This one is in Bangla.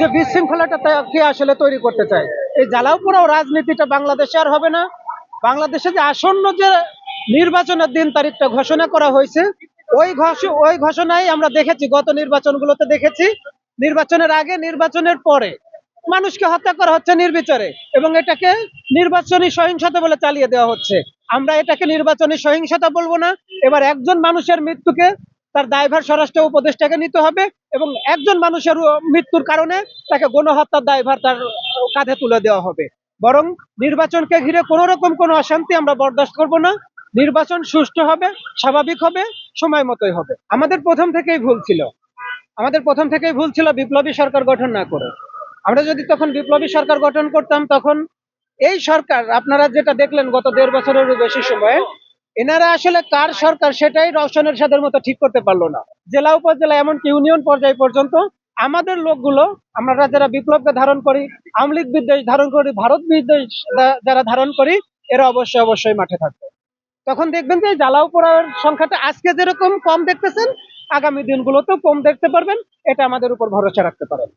যে বিশৃঙ্খলাটা কে আসলে তৈরি করতে চায়? এই জ্বালাও পোড়াও রাজনীতিটা বাংলাদেশে আর হবে না। বাংলাদেশে যে আসন্ন যে নির্বাচনের দিন তারিখটা ঘোষণা করা হয়েছে, ওই ওই ঘোষণায় আমরা দেখেছি, গত নির্বাচনগুলোতে দেখেছি। নির্বাচনের আগে, নির্বাচনের পরে মানুষকে হত্যা করা হচ্ছে নির্বিচারে এবং এটাকে নির্বাচনী সহিংসতা বলে চালিয়ে দেওয়া হচ্ছে। আমরা এটাকে নির্বাচনী সহিংসতা বলব না। এবার একজন মানুষের মৃত্যুকে তার দায়ভার স্বরাষ্ট্র উপদেষ্টাকে নিতে হবে এবং একজন মানুষের মৃত্যুর কারণে তাকে গণহত্যার দায়ভার তার কাঁধে তুলে দেওয়া হবে। বরং নির্বাচনকে ঘিরে কোনো রকম কোনো অশান্তি আমরা বরদাস্ত করব না। নির্বাচন সুষ্ঠু হবে, স্বাভাবিক হবে, সময় মতোই হবে। আমাদের প্রথম থেকেই ভুল ছিল। আমাদের প্রথম থেকেই ভুল ছিল বিপ্লবী সরকার গঠন না করে। আমরা যদি তখন বিপ্লবী সরকার গঠন করতাম, তখন এই সরকার, আপনারা যেটা দেখলেন গত দেড় বছরেরও বেশি সময়ে এনারা আসলে কার সরকার সেটাই রওশনের সাদের মতো ঠিক করতে পারল না। জেলা উপজেলা এমনকি ইউনিয়ন পর্যায় পর্যন্ত আমাদের লোকগুলো, আমরা যারা বিপ্লবকে ধারণ করি আমলিক বিদ্বেষ ধারণ করি, ভারত বিদ্বেষ যারা ধারণ করি, এরা অবশ্যই অবশ্যই মাঠে থাকবে। তখন দেখবেন যে জ্বালাও পোড়ার সংখ্যাটা আজকে যেরকম কম দেখতেছেন, আগামী দিনগুলোতেও কম দেখতে পারবেন, এটা আমাদের উপর ভরসা রাখতে পারেন।